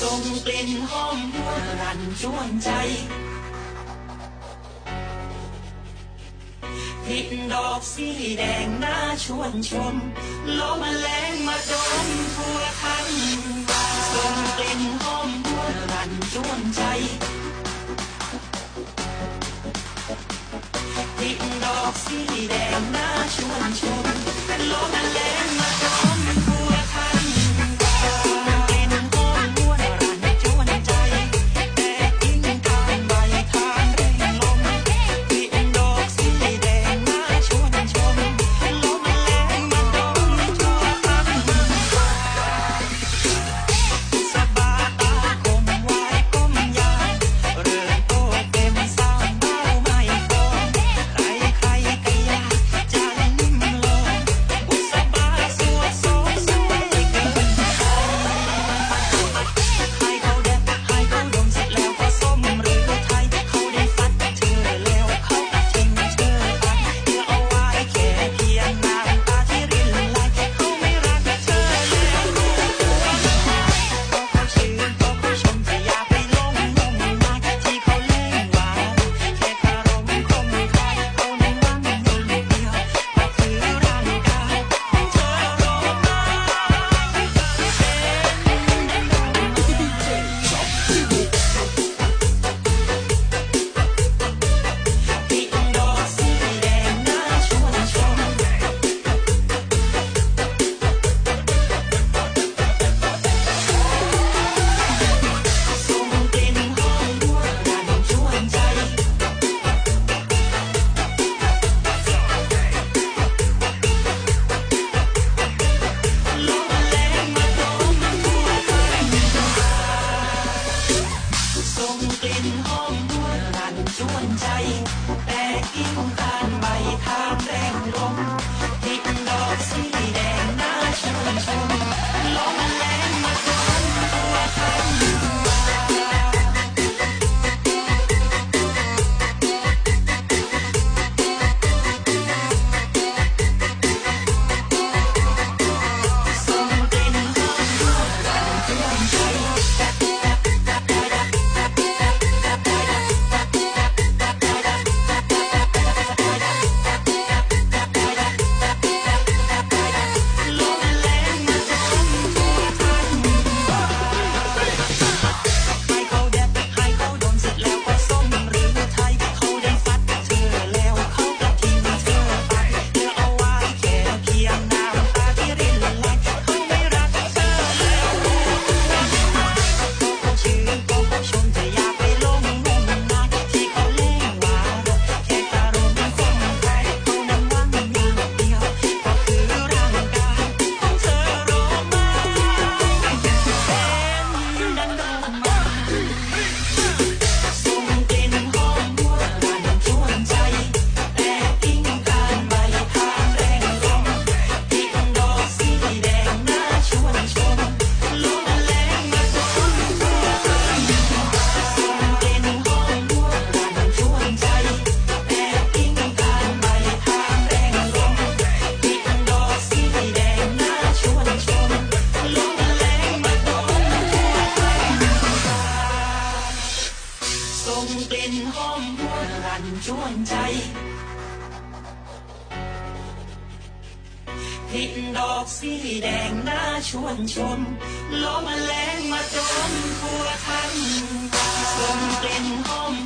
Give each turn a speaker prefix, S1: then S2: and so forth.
S1: ส่งกลิ่นหอมหวรันชวนใจพริกดอกสีแดงน่าชวนชมลมแมลงมาดมทั่วทั้งวันส่งกลิ่นหอมหวรันชวนใจพริกดอกสีแดงน่าชวนชมลมแมลง กลิ่นหอมหวนชวนใจพินดอกสีแดงหน้าชวนชมล้อมแมลงมาจมทั่วทั้งส่งกลิ่นหอม